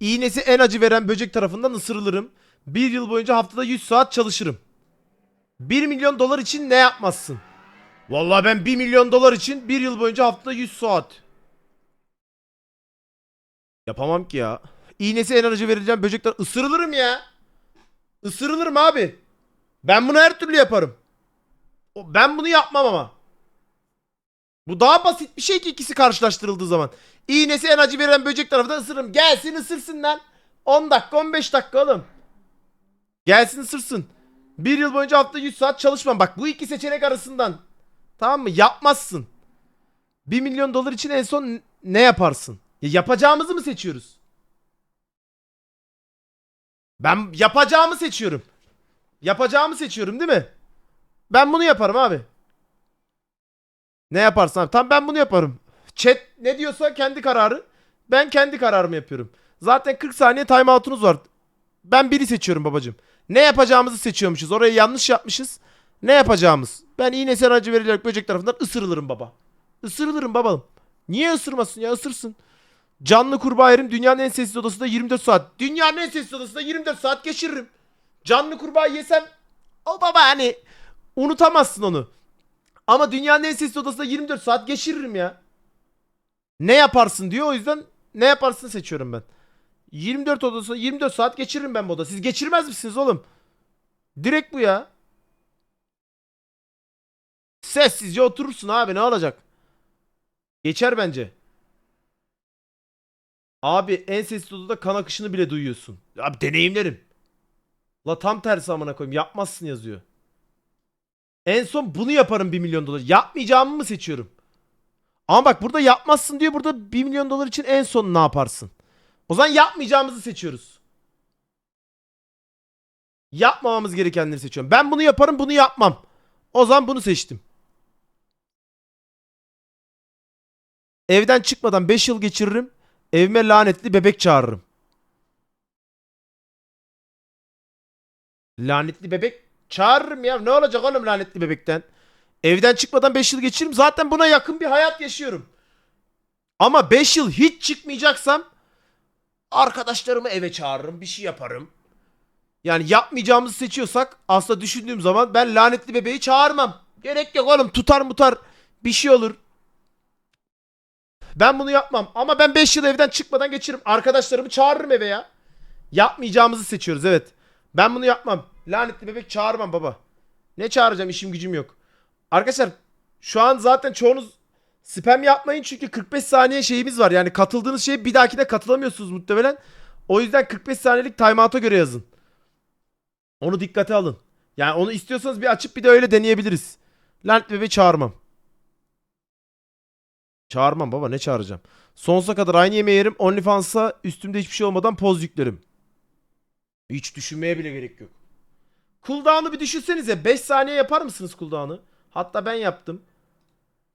İğnesi en acı veren böcek tarafından ısırılırım. Bir yıl boyunca haftada 100 saat çalışırım. 1 milyon dolar için ne yapmazsın? Vallahi ben 1 milyon dolar için bir yıl boyunca haftada 100 saat. Yapamam ki ya. İğnesi en acı vereceğim böcekler ısırılırım ya. Isırılırım abi. Ben bunu her türlü yaparım. Ben bunu yapmam ama. Bu daha basit bir şey ki ikisi karşılaştırıldığı zaman. İğnesi en acı veren böcek tarafından ısırırım. Gelsin ısırsın lan. 10 dakika 15 dakika oğlum. Gelsin ısırsın. Bir yıl boyunca hafta 100 saat çalışmam. Bak bu iki seçenek arasından. Tamam mı? Yapmazsın. 1 milyon dolar için en son ne yaparsın? Ya yapacağımızı mı seçiyoruz? Ben yapacağımı seçiyorum. Yapacağımı seçiyorum değil mi? Ben bunu yaparım abi. Ne yaparsın abi? Tamam ben bunu yaparım. Chat ne diyorsa kendi kararı. Ben kendi kararımı yapıyorum. Zaten 40 saniye timeout'unuz var. Ben biri seçiyorum babacım. Ne yapacağımızı seçiyormuşuz. Orayı yanlış yapmışız. Ne yapacağımız? Ben iğnesi acı verilerek böcek tarafından ısırılırım baba. Isırılırım babalım. Niye ısırmasın ya ısırsın. Canlı kurbağa yerim dünyanın en sessiz odasında 24 saat. Dünyanın en sessiz odasında 24 saat geçiririm. Canlı kurbağa yesem o baba hani unutamazsın onu. Ama dünyanın en sessiz odasında 24 saat geçiririm ya. Ne yaparsın diyor o yüzden ne yaparsın seçiyorum ben. 24 odasında 24 saat geçiririm ben bu odada. Siz geçirmez misiniz oğlum? Direkt bu ya. Sessizce oturursun abi ne olacak? Geçer bence. Abi en sessiz odada kan akışını bile duyuyorsun. Abi deneyimlerim. La tam tersi amına koyayım. Yapmazsın yazıyor. En son bunu yaparım 1 milyon dolar. Yapmayacağımı mı seçiyorum? Ama bak burada yapmazsın diyor. Burada 1 milyon dolar için en son ne yaparsın? O zaman yapmayacağımızı seçiyoruz. Yapmamamız gerekenleri seçiyorum. Ben bunu yaparım bunu yapmam. O zaman bunu seçtim. Evden çıkmadan 5 yıl geçiririm. Evime lanetli bebek çağırırım. Lanetli bebek çağırırım ya. Ne olacak oğlum lanetli bebekten? Evden çıkmadan 5 yıl geçiririm. Zaten buna yakın bir hayat yaşıyorum. Ama 5 yıl hiç çıkmayacaksam arkadaşlarımı eve çağırırım. Bir şey yaparım. Yani yapmayacağımızı seçiyorsak aslında düşündüğüm zaman ben lanetli bebeği çağırmam. Gerek yok oğlum tutar mutar bir şey olur. Ben bunu yapmam ama ben 5 yıl evden çıkmadan geçiririm. Arkadaşlarımı çağırırım eve ya. Yapmayacağımızı seçiyoruz evet. Ben bunu yapmam. Lanetli bebek çağırmam baba. Ne çağıracağım işim gücüm yok. Arkadaşlar şu an zaten çoğunuz spam yapmayın çünkü 45 saniye şeyimiz var. Yani katıldığınız şeye bir dahakine katılamıyorsunuz muhtemelen. O yüzden 45 saniyelik timeout'a göre yazın. Onu dikkate alın. Yani onu istiyorsanız bir açıp bir de öyle deneyebiliriz. Lanet bebeği çağırmam. Çağırmam baba ne çağıracağım. Sonsuza kadar aynı yemeği yerim. OnlyFans'a üstümde hiçbir şey olmadan poz yüklerim. Hiç düşünmeye bile gerek yok. Cooldown'u bir düşünsenize. 5 saniye yapar mısınız cooldown'u? Hatta ben yaptım.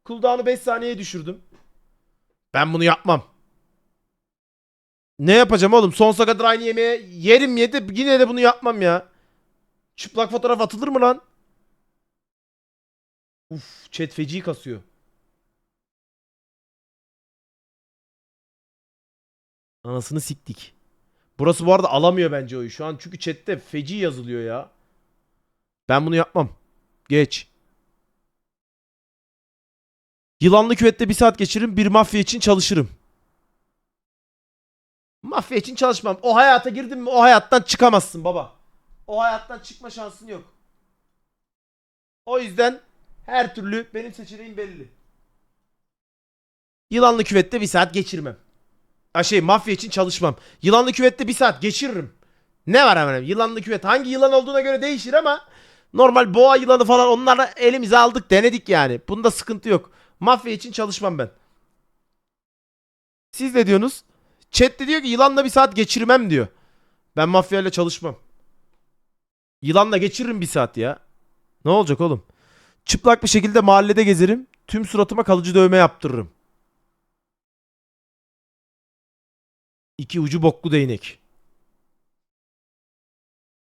Cooldown'u 5 saniyeye düşürdüm. Ben bunu yapmam. Ne yapacağım oğlum? Sonsuza kadar aynı yemeğe yerim yedi. Yine de bunu yapmam ya. Çıplak fotoğraf atılır mı lan? Uf, chat feci kasıyor. Anasını siktik. Burası bu arada alamıyor bence oyu şu an çünkü chatte feci yazılıyor ya. Ben bunu yapmam. Geç. Yılanlı küvette bir saat geçiririm bir mafya için çalışırım. Mafya için çalışmam. O hayata girdin mi o hayattan çıkamazsın baba. O hayattan çıkma şansın yok. O yüzden her türlü benim seçeneğim belli. Yılanlı küvette bir saat geçirmem. Ha şey mafya için çalışmam. Yılanlı küvette bir saat geçiririm. Ne var hemen yılanlı küvet hangi yılan olduğuna göre değişir ama normal boğa yılanı falan onları elimize aldık denedik yani. Bunda sıkıntı yok. Mafya için çalışmam ben. Siz ne diyorsunuz? Chat de diyor ki yılanla bir saat geçirmem diyor. Ben mafyayla çalışmam. Yılanla geçiririm bir saat ya. Ne olacak oğlum? Çıplak bir şekilde mahallede gezerim. Tüm suratıma kalıcı dövme yaptırırım. İki ucu boklu değnek.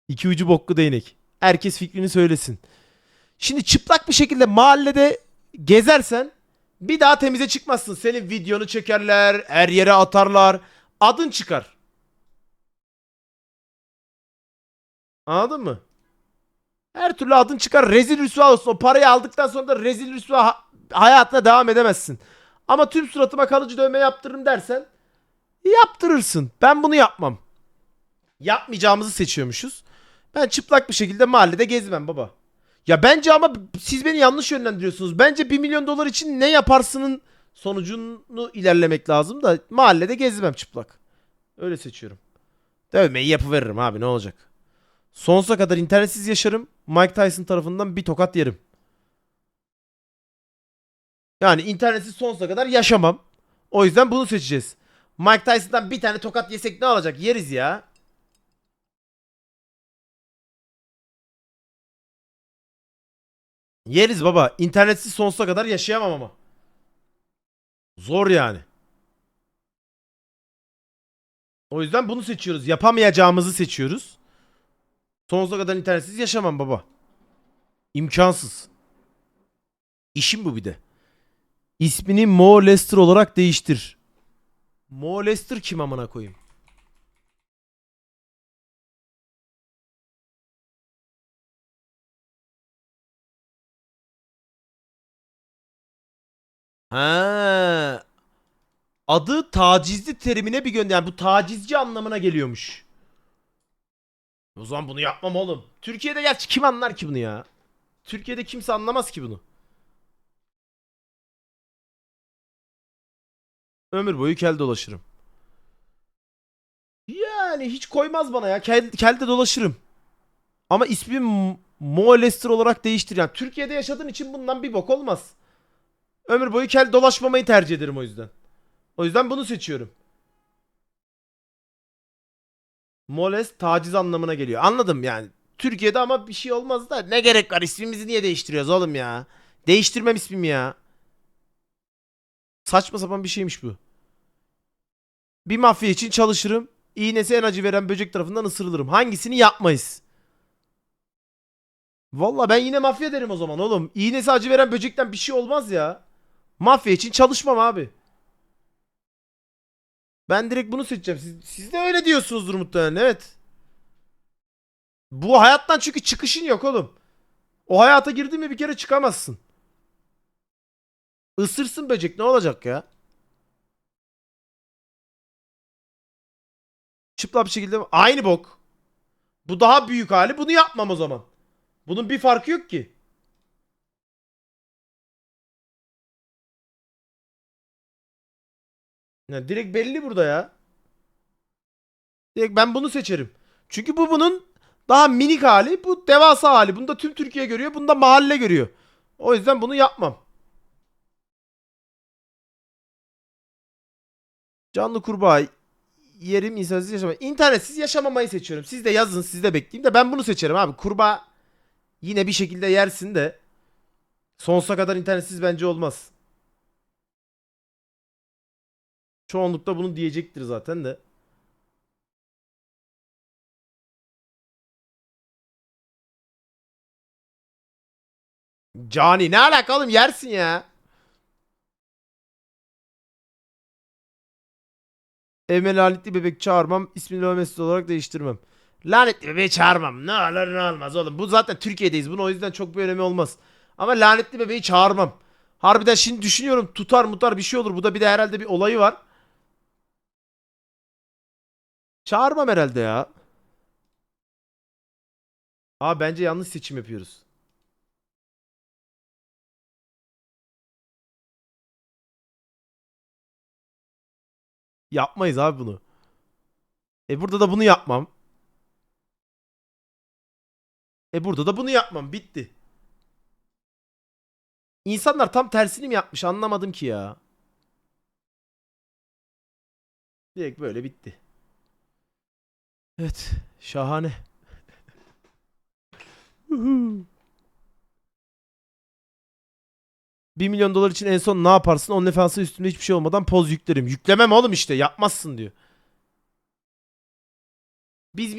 İki ucu boklu değnek. Herkes fikrini söylesin. Şimdi çıplak bir şekilde mahallede gezersen bir daha temize çıkmazsın. Senin videonu çekerler, her yere atarlar. Adın çıkar. Anladın mı? Her türlü adın çıkar. Rezil rüsva olsun. O parayı aldıktan sonra da rezil rüsva hayatına devam edemezsin. Ama tüm suratıma kalıcı dövme yaptırırım dersen yaptırırsın. Ben bunu yapmam. Yapmayacağımızı seçiyormuşuz. Ben çıplak bir şekilde mahallede gezmem baba. Ya bence ama siz beni yanlış yönlendiriyorsunuz. Bence 1 milyon dolar için ne yaparsının sonucunu ilerlemek lazım da mahallede gezmem çıplak. Öyle seçiyorum. Dövmeyi yapıveririm abi ne olacak. Sonsuza kadar internetsiz yaşarım. Mike Tyson tarafından bir tokat yerim. Yani internetsiz sonsuza kadar yaşamam. O yüzden bunu seçeceğiz. Mike Tyson'dan bir tane tokat yesek ne olacak? Yeriz ya. Yeriz baba. İnternetsiz sonsuza kadar yaşayamam ama. Zor yani. O yüzden bunu seçiyoruz. Yapamayacağımızı seçiyoruz. Sonsuza kadar internetsiz yaşamam baba. İmkansız. İşim bu bir de. İsmini Mo Lester olarak değiştir. Mo Lester kim amına koyayım? Ha. Adı tacizli terimine bir gönder. Yani bu tacizci anlamına geliyormuş. O zaman bunu yapmam oğlum. Türkiye'de gerçi kim anlar ki bunu ya? Türkiye'de kimse anlamaz ki bunu. Ömür boyu kel dolaşırım. Yani hiç koymaz bana ya. Kel, kelde dolaşırım. Ama ismim M- Mo Lester olarak değiştir. Yani Türkiye'de yaşadığın için bundan bir bok olmaz. Ömür boyu kel dolaşmamayı tercih ederim o yüzden. O yüzden bunu seçiyorum. Molest taciz anlamına geliyor. Anladım yani. Türkiye'de ama bir şey olmaz da ne gerek var ismimizi niye değiştiriyoruz oğlum ya? Değiştirmem ismimi ya. Saçma sapan bir şeymiş bu. Bir mafya için çalışırım. İğnesi en acı veren böcek tarafından ısırılırım. Hangisini yapmayız? Valla ben yine mafya derim o zaman oğlum. İğnesi acı veren böcekten bir şey olmaz ya. Mafya için çalışmam abi. Ben direkt bunu seçeceğim. Siz, siz de öyle diyorsunuzdur muhtemelen evet. Bu hayattan çünkü çıkışın yok oğlum. O hayata girdin mi bir kere çıkamazsın. Isırsın böcek ne olacak ya? Çıplak bir şekilde aynı bok. Bu daha büyük hali bunu yapmam o zaman. Bunun bir farkı yok ki. Ya direkt belli burada ya. Direkt ben bunu seçerim. Çünkü bu bunun daha minik hali, bu devasa hali. Bunu da tüm Türkiye görüyor, bunu da mahalle görüyor. O yüzden bunu yapmam. Canlı kurbağa yerim insansız yaşama. İnternetsiz yaşamamayı seçiyorum. Siz de yazın, siz de bekleyin de ben bunu seçerim abi. Kurbağa yine bir şekilde yersin de sonsuza kadar internetsiz bence olmaz. Çoğunlukla bunu diyecektir zaten de. Cani ne alaka oğlum yersin ya. Evime lanetli bebek çağırmam. İsmini Lömesi olarak değiştirmem. Lanetli bebeği çağırmam. Ne olur ne olmaz oğlum. Bu zaten Türkiye'deyiz. Bunun o yüzden çok bir önemi olmaz. Ama lanetli bebeği çağırmam. Harbiden şimdi düşünüyorum tutar mutar bir şey olur. Bu da bir de herhalde bir olayı var. Çağırmam herhalde ya. Abi bence yanlış seçim yapıyoruz. Yapmayız abi bunu. E burada da bunu yapmam. E burada da bunu yapmam. Bitti. İnsanlar tam tersini mi yapmış anlamadım ki ya. Direkt böyle bitti. Evet. Şahane. 1 milyon dolar için en son ne yaparsın? OnlyFans'a üstünde hiçbir şey olmadan poz yüklerim. Yüklemem oğlum işte. Yapmazsın diyor. Biz mi